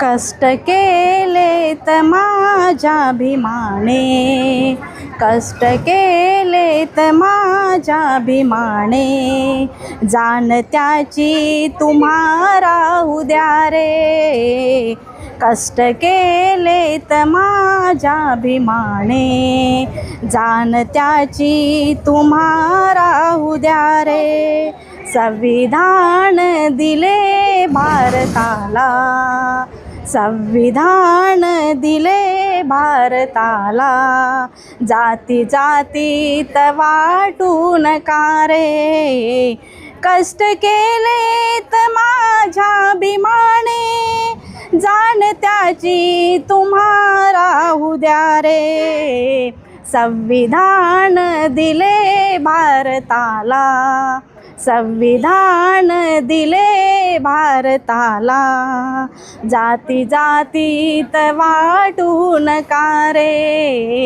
कष्ट केलेत माझ्या भीमाने कष्ट केलेत माझ्या भीमाने जाणत्याची तुम्हा राहू द्या रे. कष्ट केलेत माझ्या भीमाने जाणत्याची तुम्हा राहू द्या रे. संविधान दिले भारताला. संविधान दिले भारताला. जाती जातीत वाटून कारे कष्ट केलेत माझ्या भीमाने जाण त्याची उद्या रे. संविधान दिले भारताला. संविधान दिले करताला. जाती जातीत वाटू नका रे?